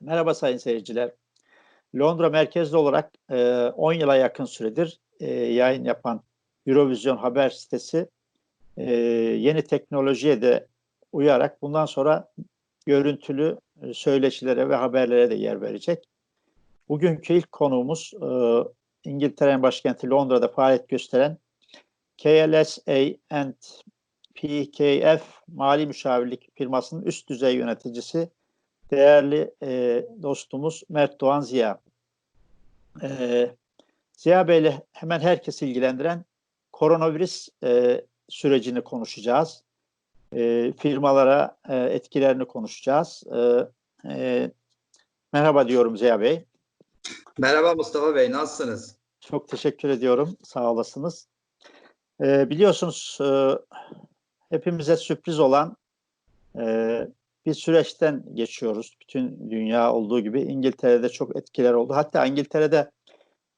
Merhaba sayın seyirciler. Londra merkezli olarak e, 10 yıla yakın süredir e, yayın yapan Eurovision haber sitesi e, yeni teknolojiye de uyarak bundan sonra görüntülü e, söyleşilere ve haberlere de yer verecek. Bugünkü ilk konuğumuz e, İngiltere'nin başkenti Londra'da faaliyet gösteren KLSA and PKF Mali Müşavirlik firmasının üst düzey yöneticisi değerli e, dostumuz Mert Doğan Ziya. E, Ziya Bey ile hemen herkes ilgilendiren koronavirüs e, sürecini konuşacağız. E, firmalara e, etkilerini konuşacağız. E, e, merhaba diyorum Ziya Bey. Merhaba Mustafa Bey, nasılsınız? Çok teşekkür ediyorum. Sağ olasınız. E, biliyorsunuz e, hepimize sürpriz olan e, bir süreçten geçiyoruz. Bütün dünya olduğu gibi İngiltere'de çok etkiler oldu. Hatta İngiltere'de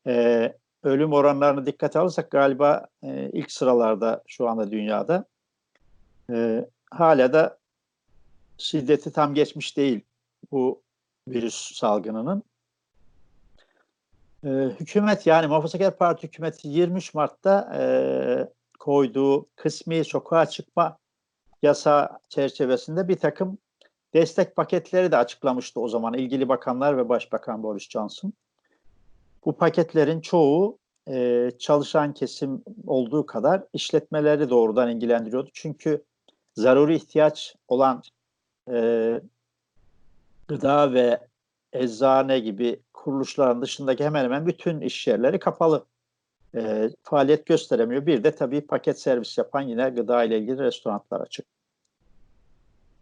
e, ölüm oranlarını dikkate alırsak galiba e, ilk sıralarda şu anda dünyada. E, hala da şiddeti tam geçmiş değil bu virüs salgınının. E, hükümet yani Muhafazakar Parti hükümeti 23 Mart'ta e, koyduğu kısmi sokağa çıkma yasa çerçevesinde bir takım destek paketleri de açıklamıştı o zaman ilgili bakanlar ve Başbakan Boris Johnson. Bu paketlerin çoğu e, çalışan kesim olduğu kadar işletmeleri doğrudan ilgilendiriyordu. Çünkü zaruri ihtiyaç olan e, gıda ve eczane gibi kuruluşların dışındaki hemen hemen bütün iş yerleri kapalı. E, faaliyet gösteremiyor. Bir de tabii paket servis yapan yine gıda ile ilgili restoranlar açık.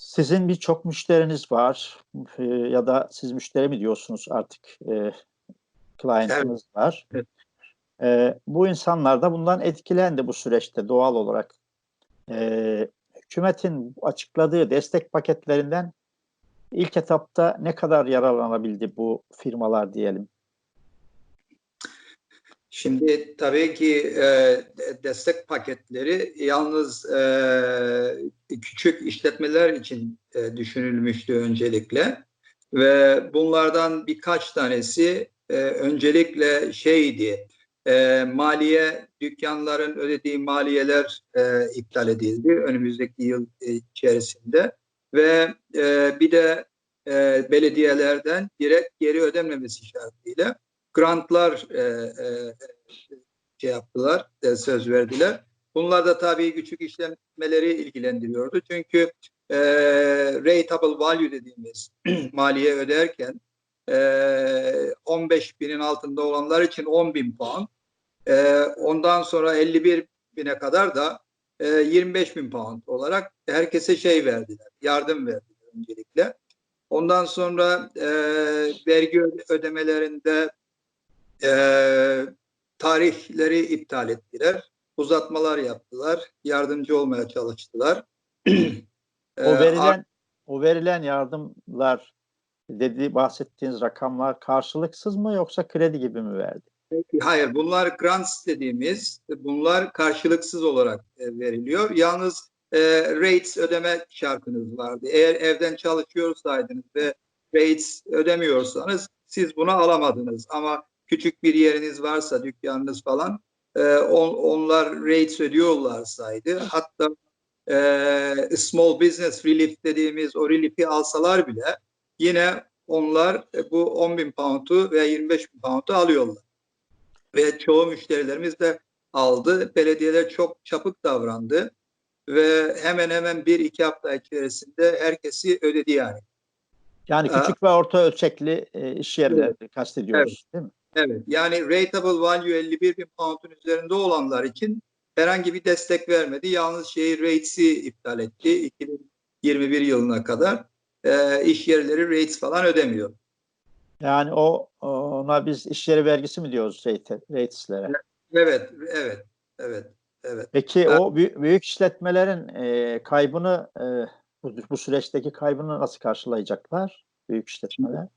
Sizin birçok müşteriniz var e, ya da siz müşteri mi diyorsunuz artık e, client'ınız evet. var. Evet. E, bu insanlar da bundan etkilendi bu süreçte doğal olarak. E, hükümetin açıkladığı destek paketlerinden ilk etapta ne kadar yararlanabildi bu firmalar diyelim? Şimdi tabii ki e, destek paketleri yalnız e, küçük işletmeler için e, düşünülmüştü öncelikle. Ve bunlardan birkaç tanesi e, öncelikle şeydi e, maliye dükkanların ödediği maliyeler e, iptal edildi önümüzdeki yıl içerisinde. Ve e, bir de e, belediyelerden direkt geri ödenmemesi şartıyla grantlar e, e, şey yaptılar, e, söz verdiler. Bunlar da tabii küçük işlemleri ilgilendiriyordu. Çünkü e, rateable value dediğimiz maliye öderken e, 15 binin altında olanlar için 10 bin pound, e, ondan sonra 51 bine kadar da e, 25 bin pound olarak herkese şey verdiler, yardım verdiler öncelikle. Ondan sonra e, vergi ödemelerinde e, tarihleri iptal ettiler. Uzatmalar yaptılar. Yardımcı olmaya çalıştılar. o verilen o verilen yardımlar dedi bahsettiğiniz rakamlar karşılıksız mı yoksa kredi gibi mi verdi? Hayır, bunlar grants dediğimiz, bunlar karşılıksız olarak veriliyor. Yalnız e, rates ödeme şartınız vardı. Eğer evden çalışıyorsaydınız ve rates ödemiyorsanız siz bunu alamadınız. Ama küçük bir yeriniz varsa, dükkanınız falan e, on, onlar rates ödüyorlarsaydı hatta e, small business relief dediğimiz o relief'i alsalar bile yine onlar e, bu 10 bin pound'u veya 25 bin pound'u alıyorlar. Ve çoğu müşterilerimiz de aldı. Belediyeler çok çapık davrandı ve hemen hemen bir iki hafta içerisinde herkesi ödedi yani. Yani küçük Aa, ve orta ölçekli e, iş yerleri evet. kastediyoruz evet. değil mi? Evet. Yani rateable value 51 bin pound'un üzerinde olanlar için herhangi bir destek vermedi. Yalnız şehir rates'i iptal etti 2021 yılına kadar. E, iş yerleri rates falan ödemiyor. Yani o ona biz iş yeri vergisi mi diyoruz rate, rateslere? Evet, evet, evet. Evet. Peki evet. o büyük işletmelerin e, kaybını e, bu, bu süreçteki kaybını nasıl karşılayacaklar büyük işletmeler?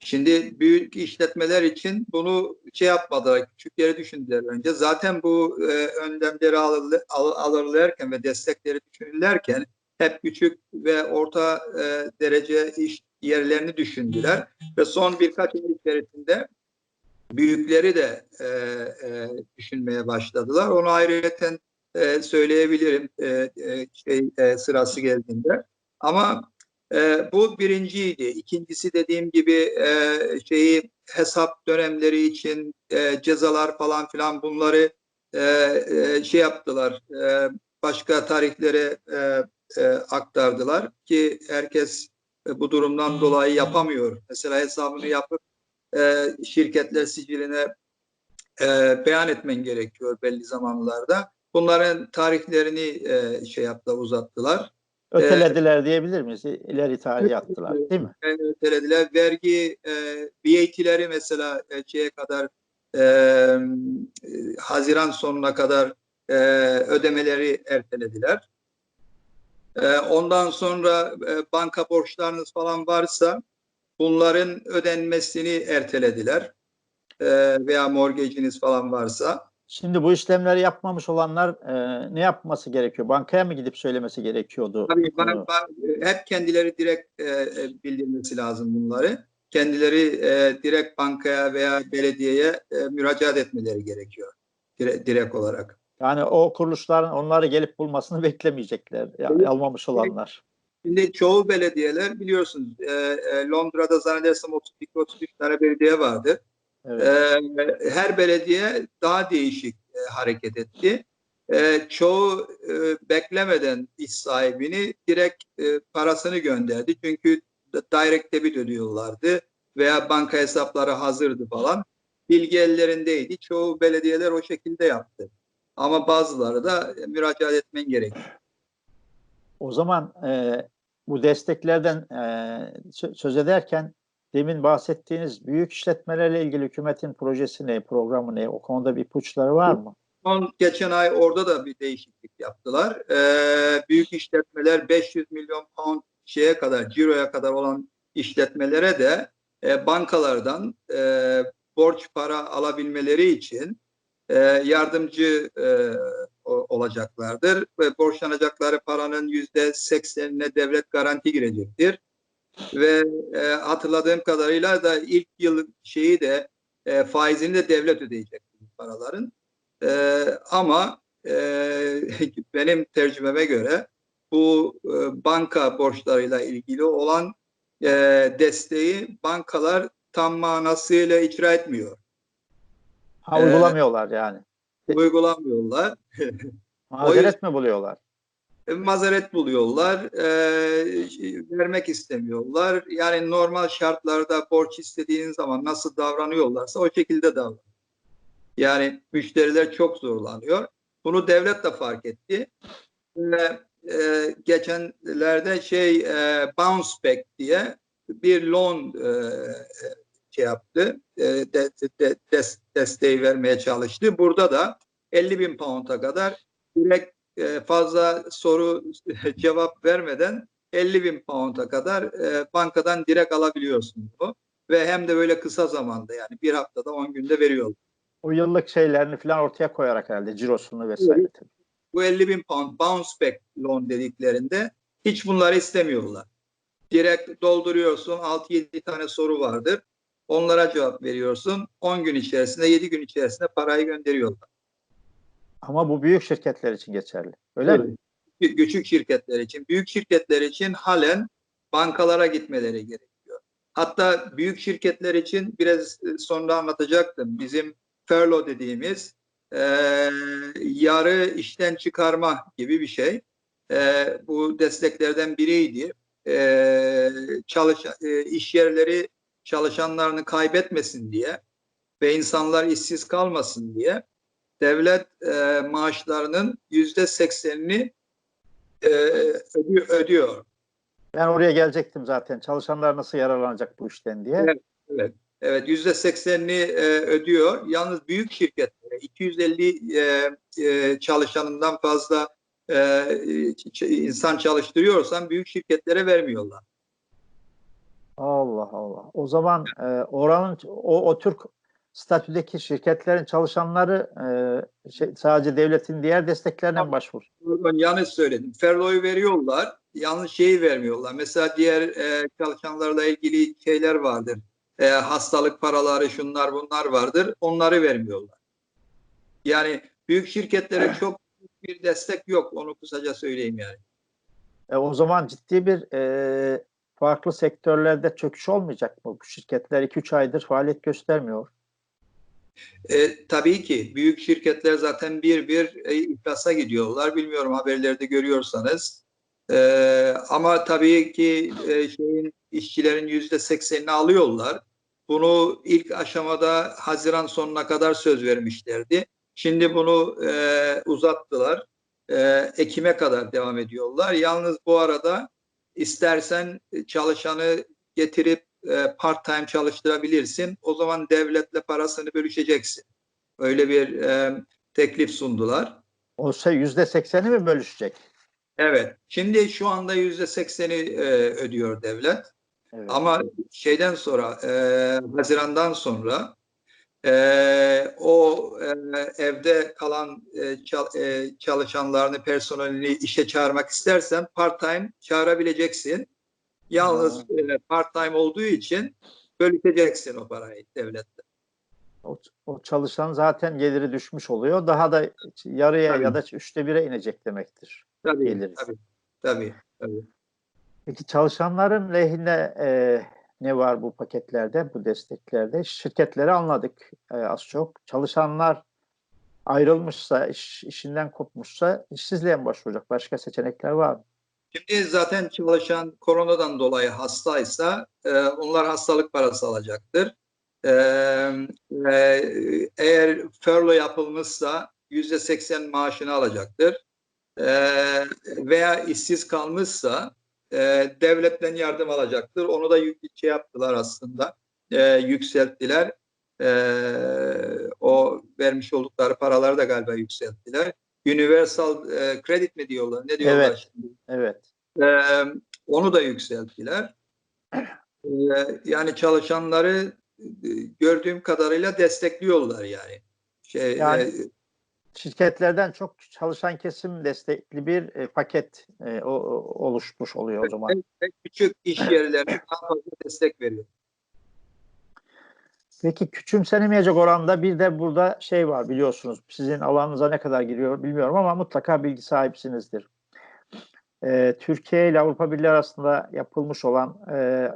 Şimdi büyük işletmeler için bunu şey yapmadılar, küçükleri düşündüler önce. Zaten bu e, önlemleri alır, alırlarken ve destekleri düşünürlerken hep küçük ve orta e, derece iş yerlerini düşündüler ve son birkaç yıl içerisinde büyükleri de e, e, düşünmeye başladılar. Onu ayrıyeten e, söyleyebilirim e, e, şey e, sırası geldiğinde. Ama e, bu birinciydi. İkincisi dediğim gibi e, şeyi hesap dönemleri için e, cezalar falan filan bunları e, e, şey yaptılar. E, başka tarihlere e, e, aktardılar ki herkes e, bu durumdan dolayı yapamıyor. Mesela hesabını yapıp e, şirketler siciline e, beyan etmen gerekiyor belli zamanlarda. Bunların tarihlerini e, şey yaptılar, uzattılar. Ötelediler diyebilir miyiz? İleri tarihe attılar değil mi? Yani ötelediler. Vergi e, VAT'leri mesela e, şeye kadar e, Haziran sonuna kadar e, ödemeleri ertelediler. E, ondan sonra e, banka borçlarınız falan varsa bunların ödenmesini ertelediler. E, veya mortgage'iniz falan varsa. Şimdi bu işlemleri yapmamış olanlar e, ne yapması gerekiyor? Bankaya mı gidip söylemesi gerekiyordu? Tabii bana, konu? bana- hep kendileri direkt e, e, bildirmesi lazım bunları. Kendileri e, direkt bankaya veya belediyeye e, müracaat etmeleri gerekiyor. Dire- direkt olarak. Yani o kuruluşların onları gelip bulmasını beklemeyecekler. Ya, Evet. almamış olanlar. Şimdi çoğu belediyeler biliyorsunuz e, e, Londra'da zannedersem 32-33 tane belediye vardı. Evet. E, her belediye daha değişik e, hareket etti. E, çoğu e, beklemeden iş sahibini direkt e, parasını gönderdi. Çünkü direct debit ödüyorlardı veya banka hesapları hazırdı falan. Bilgi ellerindeydi. Çoğu belediyeler o şekilde yaptı. Ama bazıları da müracaat etmen gerekiyor. O zaman e, bu desteklerden e, sö- söz ederken demin bahsettiğiniz büyük işletmelerle ilgili hükümetin projesi ne, programı ne? O konuda bir ipuçları var mı? Son geçen ay orada da bir değişiklik yaptılar. Ee, büyük işletmeler 500 milyon pound şeye kadar, ciroya kadar olan işletmelere de e, bankalardan e, borç para alabilmeleri için e, yardımcı e, olacaklardır ve borçlanacakları paranın yüzde seksenine devlet garanti girecektir. Ve e, hatırladığım kadarıyla da ilk yıl şeyi de e, faizini de devlet ödeyecek bu paraların. Ee, ama e, benim tercümeme göre bu e, banka borçlarıyla ilgili olan e, desteği bankalar tam manasıyla icra etmiyor. Ha, Ee, uygulamıyorlar yani. Uygulamıyorlar. Mazeret mi buluyorlar? E, Mazeret buluyorlar. e, vermek istemiyorlar. Yani normal şartlarda borç istediğin zaman nasıl davranıyorlarsa o şekilde davranıyor. Yani müşteriler çok zorlanıyor. Bunu devlet de fark etti. Ve e, geçenlerde şey e, bounce back diye bir loan e, şey yaptı. E, de, de- des- desteği vermeye çalıştı. Burada da 50 bin pound'a kadar direkt e, fazla soru cevap vermeden 50 bin pound'a kadar e, bankadan direkt alabiliyorsun bu. Ve hem de böyle kısa zamanda yani bir haftada 10 günde veriyorlar. O yıllık şeylerini falan ortaya koyarak herhalde cirosunu vesaire. tabii. bu 50 bin pound bounce back loan dediklerinde hiç bunları istemiyorlar. Direkt dolduruyorsun 6-7 tane soru vardır. Onlara cevap veriyorsun. 10 gün içerisinde 7 gün içerisinde parayı gönderiyorlar. Ama bu büyük şirketler için geçerli. Öyle mi? Kü- Küçük şirketler için, büyük şirketler için halen bankalara gitmeleri gerekiyor. Hatta büyük şirketler için biraz e, sonra anlatacaktım. Bizim furlough dediğimiz e, yarı işten çıkarma gibi bir şey. E, bu desteklerden biriydi. E, çalış, e, iş yerleri çalışanlarını kaybetmesin diye ve insanlar işsiz kalmasın diye devlet e, maaşlarının yüzde seksenini e, ödüyor, ödüyor. Ben oraya gelecektim zaten. Çalışanlar nasıl yararlanacak bu işten diye. Evet. Evet. Evet yüzde seksenini e, ödüyor. Yalnız büyük şirketlere 250 e, e, çalışanından fazla e, insan çalıştırıyorsan büyük şirketlere vermiyorlar. Allah Allah. O zaman e, oranın o, o Türk statüdeki şirketlerin çalışanları e, şey, sadece devletin diğer desteklerine başvur? Pardon, yanlış söyledim. Ferlo'yu veriyorlar yanlış şeyi vermiyorlar. Mesela diğer e, çalışanlarla ilgili şeyler vardır. E, hastalık paraları, şunlar bunlar vardır. Onları vermiyorlar. Yani büyük şirketlere çok büyük bir destek yok. Onu kısaca söyleyeyim yani. E, o zaman ciddi bir e, farklı sektörlerde çöküş olmayacak mı? Bu şirketler 2-3 aydır faaliyet göstermiyor. E, tabii ki büyük şirketler zaten bir bir e, iflasa gidiyorlar. Bilmiyorum haberlerde görüyorsanız. E, ama tabii ki e, şeyin işçilerin yüzde seksenini alıyorlar. Bunu ilk aşamada Haziran sonuna kadar söz vermişlerdi. Şimdi bunu e, uzattılar. E, Ekim'e kadar devam ediyorlar. Yalnız bu arada istersen çalışanı getirip e, part time çalıştırabilirsin. O zaman devletle parasını bölüşeceksin. Öyle bir e, teklif sundular. O şey yüzde sekseni mi bölüşecek? Evet. Şimdi şu anda yüzde sekseni e, ödüyor devlet. Evet. Ama şeyden sonra e, Haziran'dan sonra e, o e, evde kalan e, çal, e, çalışanlarını, personelini işe çağırmak istersen part time çağırabileceksin. Yalnız e, part time olduğu için bölüşeceksin o parayı devletle. O, o çalışan zaten geliri düşmüş oluyor. Daha da yarıya Tabii. ya da üçte bire inecek demektir. Tabii, Geliriz. tabii, tabii, tabii. Peki çalışanların lehine e, ne var bu paketlerde, bu desteklerde? Şirketleri anladık e, az çok. Çalışanlar ayrılmışsa, iş, işinden kopmuşsa işsizliğe mi başvuracak? Başka seçenekler var mı? Şimdi zaten çalışan koronadan dolayı hastaysa e, onlar hastalık parası alacaktır. E, e, eğer furlough yapılmışsa yüzde seksen maaşını alacaktır. E, veya işsiz kalmışsa e, devletten yardım alacaktır. Onu da şey yaptılar aslında. E, yükselttiler. E, o vermiş oldukları paraları da galiba yükselttiler. Universal e, credit mi diyorlar? Ne diyorlar Evet. şimdi? Evet. Ee, onu da yükselttiler. Ee, yani çalışanları e, gördüğüm kadarıyla destekliyorlar yani. Şey, Yani- e, Şirketlerden çok çalışan kesim destekli bir e, paket e, o, oluşmuş oluyor o zaman. küçük iş yerlerine daha fazla destek veriyor. Peki küçümsenemeyecek oranda bir de burada şey var biliyorsunuz. Sizin alanınıza ne kadar giriyor bilmiyorum ama mutlaka bilgi sahipsinizdir. Ee, Türkiye ile Avrupa Birliği arasında yapılmış olan e,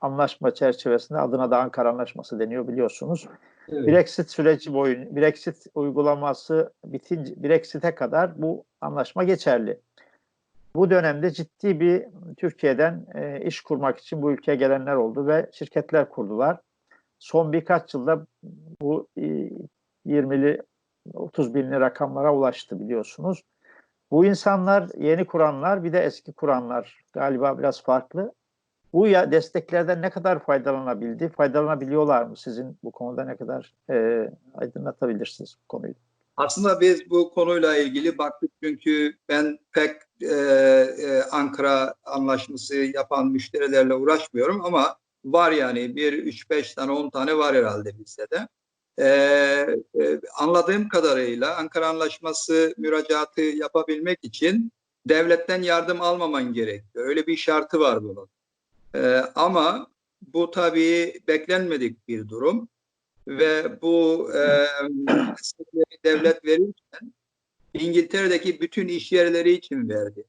anlaşma çerçevesinde adına da Ankara Anlaşması deniyor biliyorsunuz. Brexit süreci boyun Brexit uygulaması bitince Brexit'e kadar bu anlaşma geçerli. Bu dönemde ciddi bir Türkiye'den e, iş kurmak için bu ülkeye gelenler oldu ve şirketler kurdular. Son birkaç yılda bu e, 20'li 30 binli rakamlara ulaştı biliyorsunuz. Bu insanlar yeni kuranlar bir de eski kuranlar galiba biraz farklı. Bu ya desteklerden ne kadar faydalanabildi? Faydalanabiliyorlar mı? Sizin bu konuda ne kadar e, aydınlatabilirsiniz bu konuyu? Aslında biz bu konuyla ilgili baktık çünkü ben pek e, e, Ankara anlaşması yapan müşterilerle uğraşmıyorum ama var yani bir 3-5 tane 10 tane var herhalde bizde de. E, e, anladığım kadarıyla Ankara Anlaşması müracaatı yapabilmek için devletten yardım almaman gerekiyor. Öyle bir şartı var bunun. E, ama bu tabii beklenmedik bir durum ve bu e, devlet verirken İngiltere'deki bütün iş yerleri için verdi.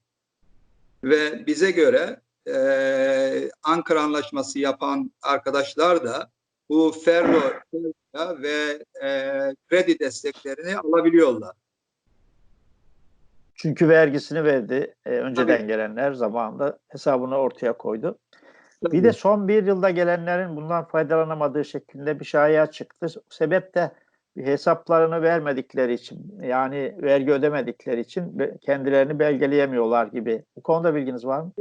Ve bize göre e, Ankara Anlaşması yapan arkadaşlar da bu ferro ve e, kredi desteklerini alabiliyorlar. Çünkü vergisini verdi. e, önceden Tabii. gelenler zamanında hesabını ortaya koydu. Bir de son bir yılda gelenlerin bundan faydalanamadığı şeklinde bir şaya çıktı. Sebep de hesaplarını vermedikleri için yani vergi ödemedikleri için kendilerini belgeleyemiyorlar gibi. Bu konuda bilginiz var mı?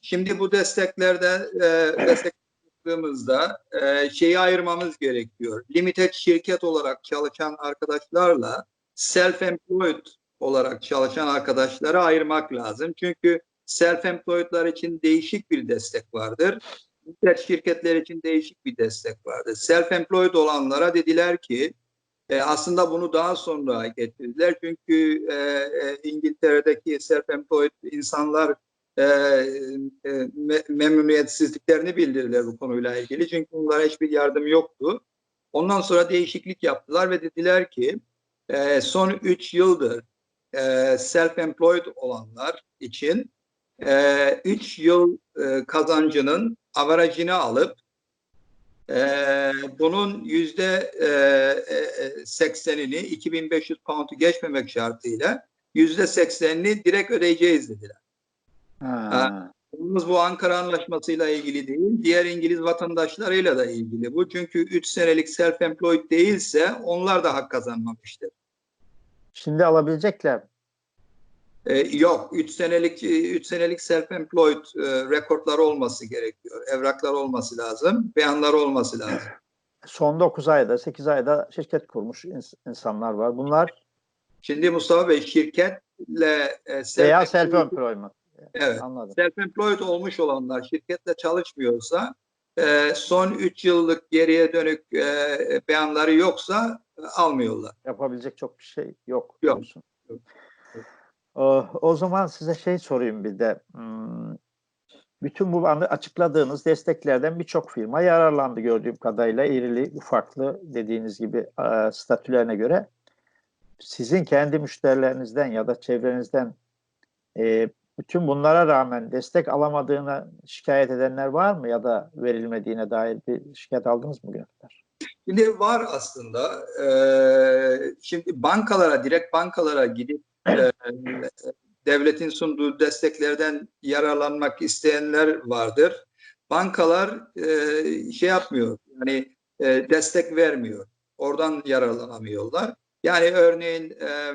Şimdi bu desteklerde e, destek yaptığımızda e, şeyi ayırmamız gerekiyor. Limited şirket olarak çalışan arkadaşlarla self-employed olarak çalışan arkadaşları ayırmak lazım. Çünkü self-employed'lar için değişik bir destek vardır. Limited şirketler için değişik bir destek vardır. Self-employed olanlara dediler ki e, aslında bunu daha sonra getirdiler. Çünkü e, e, İngiltere'deki self-employed insanlar e, e, me- memnuniyetsizliklerini bildirdiler bu konuyla ilgili. Çünkü onlara hiçbir yardım yoktu. Ondan sonra değişiklik yaptılar ve dediler ki e, son 3 yıldır e, self-employed olanlar için 3 yıl e, kazancının avarajını alıp e, bunun yüzde e, e, 80'ini 2500 pound'u geçmemek şartıyla yüzde 80'ini direkt ödeyeceğiz dediler. Ha. Konumuz bu Ankara Anlaşması'yla ilgili değil, diğer İngiliz vatandaşlarıyla da ilgili bu. Çünkü 3 senelik self-employed değilse onlar da hak kazanmamıştır. Şimdi alabilecekler. Ee, yok, 3 senelik 3 senelik self-employed e, rekortları olması gerekiyor. Evraklar olması lazım, beyanlar olması lazım. Son 9 ayda, 8 ayda şirket kurmuş ins- insanlar var. Bunlar Şimdi Mustafa Bey şirketle e, veya self-employed- self-employment. Evet. Anladım. self-employed olmuş olanlar şirketle çalışmıyorsa e, son 3 yıllık geriye dönük e, beyanları yoksa e, almıyorlar. Yapabilecek çok bir şey yok. Yok. diyorsun. Yok. O, o zaman size şey sorayım bir de. Hmm, Bütün bu açıkladığınız desteklerden birçok firma yararlandı gördüğüm kadarıyla irili ufaklı dediğiniz gibi e, statülerine göre. Sizin kendi müşterilerinizden ya da çevrenizden e, bütün bunlara rağmen destek alamadığına şikayet edenler var mı ya da verilmediğine dair bir şikayet aldınız mı kadar? Şimdi var aslında. E, şimdi bankalara, direkt bankalara gidip e, devletin sunduğu desteklerden yararlanmak isteyenler vardır. Bankalar e, şey yapmıyor, yani e, destek vermiyor. Oradan yararlanamıyorlar. Yani örneğin e,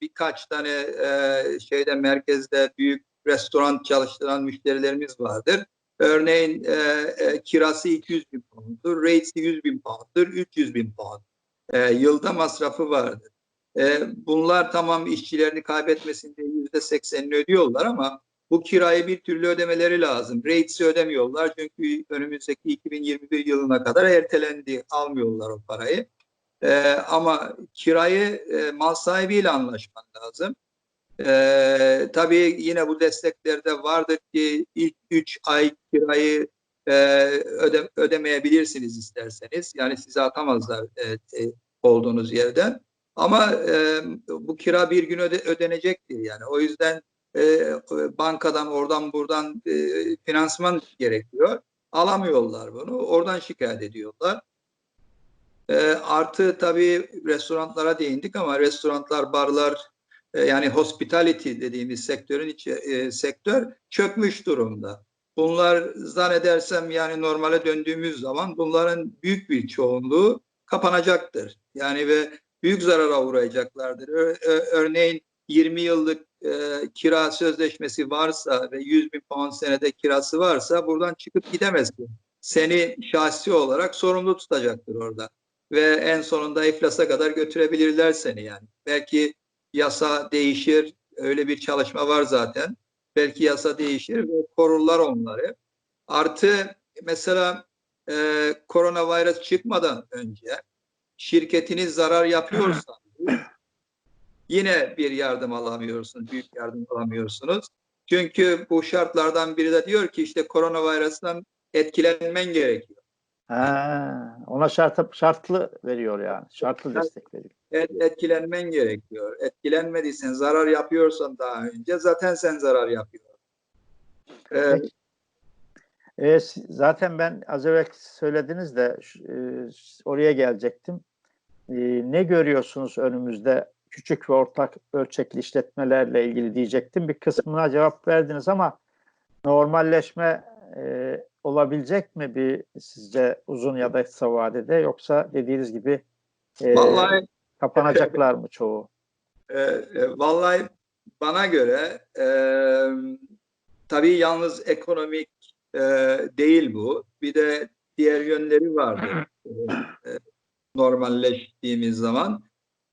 birkaç tane e, şeyde merkezde büyük restoran çalıştıran müşterilerimiz vardır. Örneğin e, e, kirası 200 bin pound'dur, ratesi 100 bin pound'dur, 300 bin pound. E, yılda masrafı vardır. E, bunlar tamam işçilerini kaybetmesin diye yüzde seksenini ödüyorlar ama bu kirayı bir türlü ödemeleri lazım. Rates'i ödemiyorlar çünkü önümüzdeki 2021 yılına kadar ertelendi, almıyorlar o parayı. E, ama kirayı e, mal sahibiyle anlaşman lazım. E, tabii yine bu desteklerde vardır ki ilk 3 ay kirayı e, öde, ödemeyebilirsiniz isterseniz. Yani size atamazlar e, e, olduğunuz yerden. Ama e, bu kira bir gün öde, ödenecektir yani. O yüzden e, bankadan oradan buradan e, finansman gerekiyor. Alamıyorlar bunu. Oradan şikayet ediyorlar. E, artı tabii restoranlara değindik ama restoranlar, barlar e, yani hospitality dediğimiz sektörün içi, e, sektör çökmüş durumda. Bunlar zannedersem yani normale döndüğümüz zaman bunların büyük bir çoğunluğu kapanacaktır. Yani ve büyük zarara uğrayacaklardır. Ö- ö- örneğin 20 yıllık e, kira sözleşmesi varsa ve 100 bin pound senede kirası varsa buradan çıkıp gidemezsin. Seni şahsi olarak sorumlu tutacaktır orada. Ve en sonunda iflasa kadar götürebilirler seni yani. Belki yasa değişir, öyle bir çalışma var zaten. Belki yasa değişir ve korurlar onları. Artı mesela e, koronavirüs çıkmadan önce şirketiniz zarar yapıyorsa yine bir yardım alamıyorsunuz, büyük yardım alamıyorsunuz. Çünkü bu şartlardan biri de diyor ki işte koronavirüsten etkilenmen gerekiyor. Ha, ona şart, şartlı veriyor yani. Şartlı Evet. destek veriyor. Et, etkilenmen gerekiyor. Etkilenmediysen, zarar yapıyorsan daha önce zaten sen zarar yapıyorsun. Ee, Peki. E, zaten ben az evvel söylediniz de e, oraya gelecektim. E, ne görüyorsunuz önümüzde küçük ve ortak ölçekli işletmelerle ilgili diyecektim. Bir kısmına cevap verdiniz ama normalleşme e, olabilecek mi bir sizce uzun ya da kısa vadede yoksa dediğiniz gibi e, vallahi kapanacaklar mı çoğu? E, e, vallahi bana göre e, tabii yalnız ekonomik e, değil bu. Bir de diğer yönleri vardır. E, e, normalleştiğimiz zaman.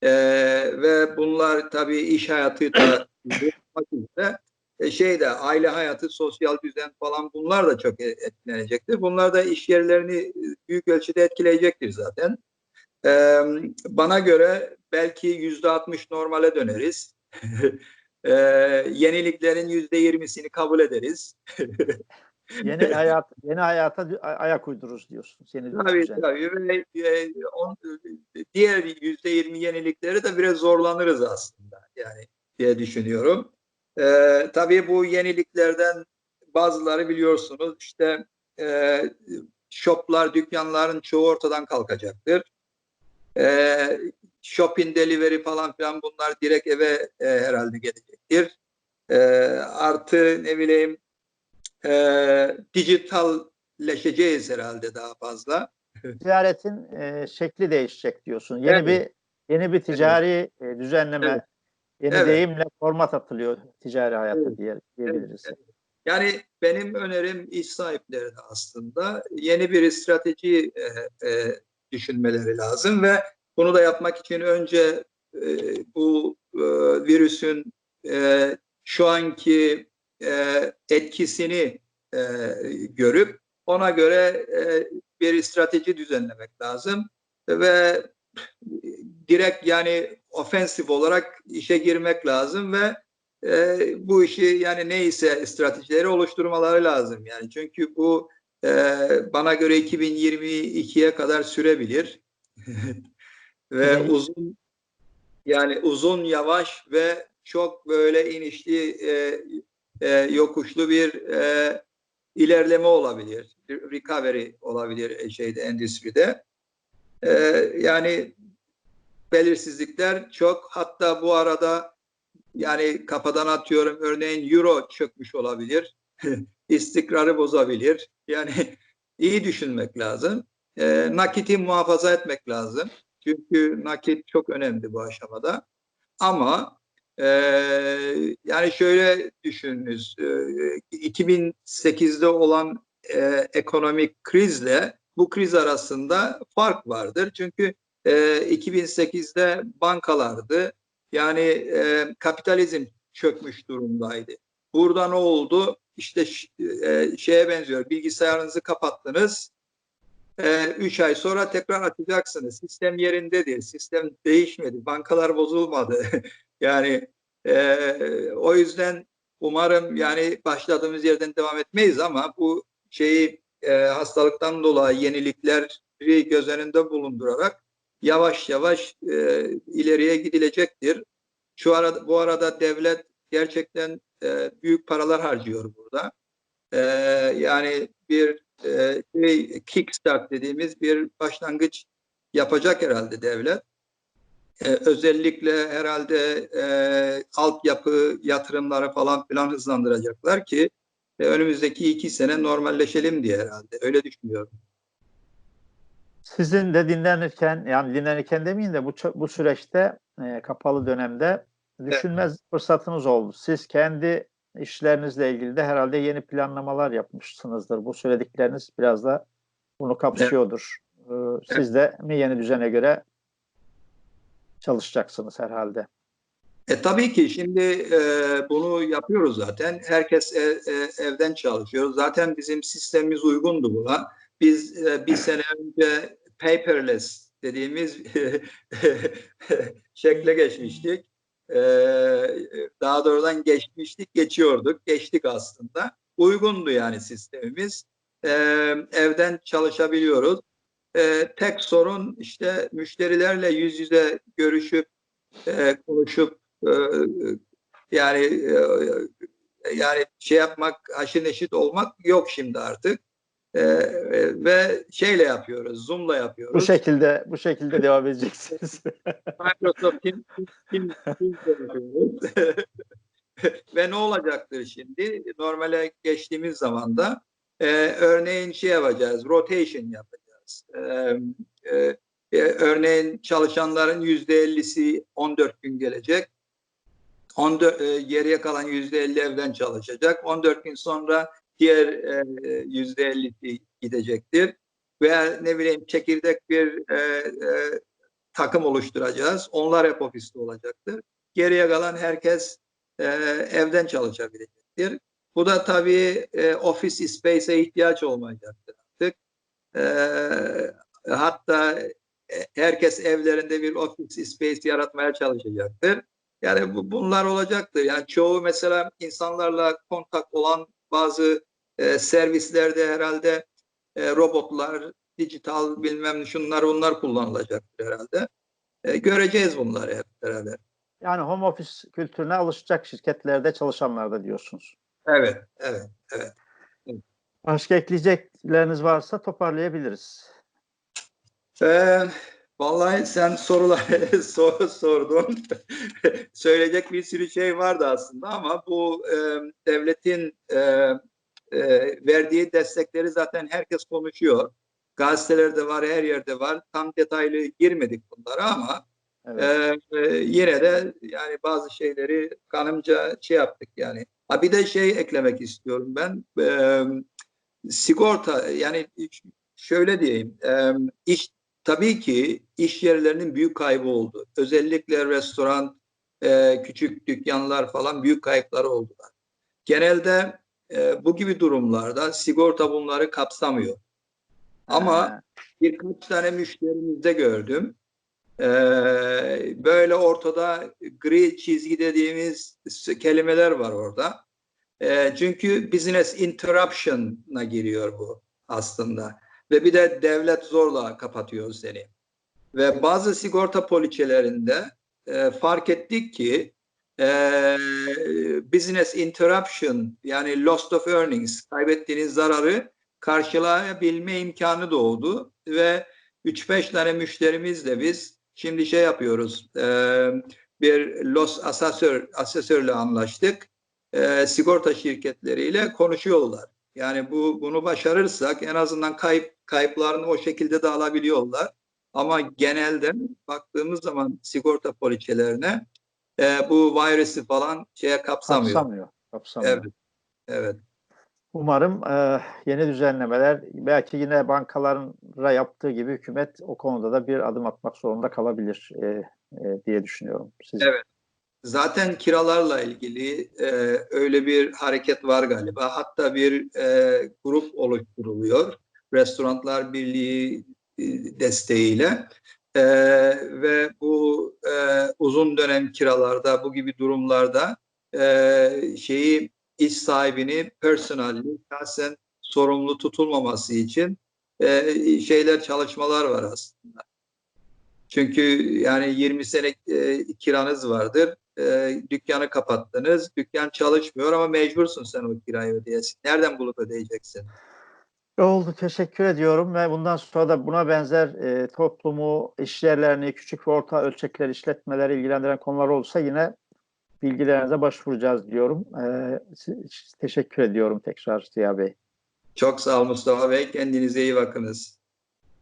E, ve bunlar tabii iş hayatı da e, şeyde aile hayatı, sosyal düzen falan bunlar da çok e- etkilenecektir. Bunlar da iş yerlerini büyük ölçüde etkileyecektir zaten. Ee, bana göre belki yüzde 60 normale döneriz. e, yeniliklerin yüzde yirmisini kabul ederiz. Yeni hayat yeni hayata ayak uydururuz diyorsunuz. Yeni Tabii düzen. tabii. Ve, e, on- diğer yüzde yirmi yenilikleri de biraz zorlanırız aslında yani diye düşünüyorum. E, tabii bu yeniliklerden bazıları biliyorsunuz işte e, shoplar, dükkanların çoğu ortadan kalkacaktır. E, shopping delivery falan filan bunlar direkt eve e, herhalde gelecektir. E, artı ne bileyim e, dijitalleşeceğiz herhalde daha fazla. Ticaretin e, şekli değişecek diyorsun. Yeni Evet. bir yeni bir ticari e, düzenleme, Evet. Yeni Evet. deyimle format atılıyor ticari hayata Evet. diye, diyebiliriz. Evet, Yani benim önerim iş sahiplerine aslında yeni bir strateji e, e, düşünmeleri lazım ve bunu da yapmak için önce e, bu e, virüsün e, şu anki e, etkisini e, görüp ona göre e, bir strateji düzenlemek lazım ve direkt yani ofensif olarak işe girmek lazım ve e, bu işi yani neyse stratejileri oluşturmaları lazım. Yani çünkü bu e, bana göre 2022'ye kadar sürebilir. Ve uzun yani uzun yavaş ve çok böyle inişli e, e, yokuşlu bir e, ilerleme olabilir. Recovery olabilir şeyde endüstride E, yani belirsizlikler çok hatta bu arada yani kafadan atıyorum örneğin euro çökmüş olabilir. istikrarı bozabilir. Yani iyi düşünmek lazım. Ee, nakiti muhafaza etmek lazım. Çünkü nakit çok önemli bu aşamada. Ama e, yani şöyle düşününüz. E, 2008'de olan e, ekonomik krizle bu kriz arasında fark vardır. Çünkü e, 2008'de bankalardı. Yani e, kapitalizm çökmüş durumdaydı. Burada ne oldu? İşte e, şeye benziyor. Bilgisayarınızı kapattınız. E, üç ay sonra tekrar açacaksınız. Sistem yerindedir. Sistem değişmedi. Bankalar bozulmadı. yani e, o yüzden umarım yani başladığımız yerden devam etmeyiz ama bu şeyi e, hastalıktan dolayı yenilikleri göz önünde bulundurarak yavaş yavaş e, ileriye gidilecektir. Şu arada bu arada devlet gerçekten e, büyük paralar harcıyor burada. E, yani bir e, şey, kickstart dediğimiz bir başlangıç yapacak herhalde devlet. E, özellikle herhalde e, altyapı yatırımları falan filan hızlandıracaklar ki e, önümüzdeki iki sene normalleşelim diye herhalde. Öyle düşünüyorum. Sizin de dinlenirken yani dinlenirken demeyeyim de bu bu süreçte e, kapalı dönemde düşünmez fırsatınız oldu. Siz kendi işlerinizle ilgili de herhalde yeni planlamalar yapmışsınızdır. Bu söyledikleriniz biraz da bunu kapsıyordur. Ee, Siz de mi yeni düzene göre çalışacaksınız herhalde? E, tabii ki şimdi e, bunu yapıyoruz zaten. Herkes e, e, evden çalışıyor. Zaten bizim sistemimiz uygundu buna. Biz e, bir sene önce paperless dediğimiz şekle geçmiştik. E, daha doğrudan geçmiştik, geçiyorduk. Geçtik aslında. Uygundu yani sistemimiz. E, evden çalışabiliyoruz. E, tek sorun işte müşterilerle yüz yüze görüşüp e, konuşup yani e, yani şey yapmak, haşır neşit olmak yok şimdi artık. E, e, ve şeyle yapıyoruz, Zoom'la Bu yapıyoruz. şekilde bu şekilde devam edeceksiniz. Microsoft Teams, Teams, yapıyoruz. ve ne olacaktır şimdi? Normale geçtiğimiz zaman da e, örneğin şey yapacağız, rotation yapacağız. E, e, e, örneğin çalışanların yüzde ellisi 14 gün gelecek. 14 e, geriye kalan yüzde 50 evden çalışacak. 14 gün sonra diğer e, yüzde 50'si gidecektir. Veya ne bileyim çekirdek bir e, e, takım oluşturacağız. Onlar hep ofiste olacaktır. Geriye kalan herkes e, evden çalışabilecektir. Bu da tabii e, office space'e ihtiyaç olmayacaktır artık. E, hatta e, herkes evlerinde bir office space yaratmaya çalışacaktır. Yani bu, bunlar olacaktır. Yani çoğu mesela insanlarla kontak olan bazı e, servislerde herhalde e, robotlar, dijital bilmem şunlar onlar kullanılacaktır herhalde. E, göreceğiz bunları hep beraber. Yani home office kültürüne alışacak şirketlerde çalışanlarda diyorsunuz. Evet, evet. Başka ekleyecekleriniz varsa toparlayabiliriz. Ee, vallahi sen soruları sor, sordun. Söyleyecek bir sürü şey vardı aslında ama bu e, devletin e, e, verdiği destekleri zaten herkes konuşuyor. Gazetelerde var, her yerde var. Tam detaylı girmedik bunlara ama Evet. e, e, yine de yani bazı şeyleri kanımca şey yaptık yani. Ha bir de şey eklemek istiyorum ben. E, sigorta yani şöyle diyeyim. E, iş tabii ki iş yerlerinin büyük kaybı oldu. Özellikle restoran, e, küçük dükkanlar falan büyük kayıpları oldular. Genelde e, bu gibi durumlarda sigorta bunları kapsamıyor. Ama Ha, birkaç tane müşterimizde gördüm. Ee, böyle ortada gri çizgi dediğimiz kelimeler var orada. Ee, çünkü business interruption'a giriyor bu aslında. Ve bir de devlet zorla kapatıyor seni. Ve bazı sigorta poliçelerinde e, fark ettik ki e, business interruption yani loss of earnings kaybettiğiniz zararı karşılayabilme imkanı doğdu ve 3-5 tane müşterimizle biz şimdi şey yapıyoruz e, bir loss asesör asesörle anlaştık E, sigorta şirketleriyle konuşuyorlar. Yani bu bunu başarırsak en azından kayıp kayıplarını o şekilde de alabiliyorlar. Ama genelde baktığımız zaman sigorta poliçelerine e, bu virüsü falan şeye kapsamıyor. kapsamıyor. kapsamıyor. Evet. Evet. Umarım e, yeni düzenlemeler belki yine bankalara yaptığı gibi hükümet o konuda da bir adım atmak zorunda kalabilir e, e, diye düşünüyorum. Siz Evet. Zaten kiralarla ilgili e, öyle bir hareket var galiba. Hatta bir e, grup oluşturuluyor. Restoranlar Birliği e, desteğiyle. E, ve bu e, uzun dönem kiralarda, bu gibi durumlarda e, şeyi iş sahibini personelli, şahsen sorumlu tutulmaması için e, şeyler, çalışmalar var aslında. Çünkü yani 20 sene e, kiranız vardır. E, dükkanı kapattınız. Dükkan çalışmıyor ama mecbursun sen o kirayı ödeyesin. Nereden bulup ödeyeceksin? Oldu. Teşekkür ediyorum ve bundan sonra da buna benzer e, toplumu, işyerlerini, küçük ve orta ölçekli işletmeleri ilgilendiren konular olursa yine bilgilerinize başvuracağız diyorum. E, teşekkür ediyorum tekrar Ziya Bey. Çok sağ ol Mustafa Bey. Kendinize iyi bakınız.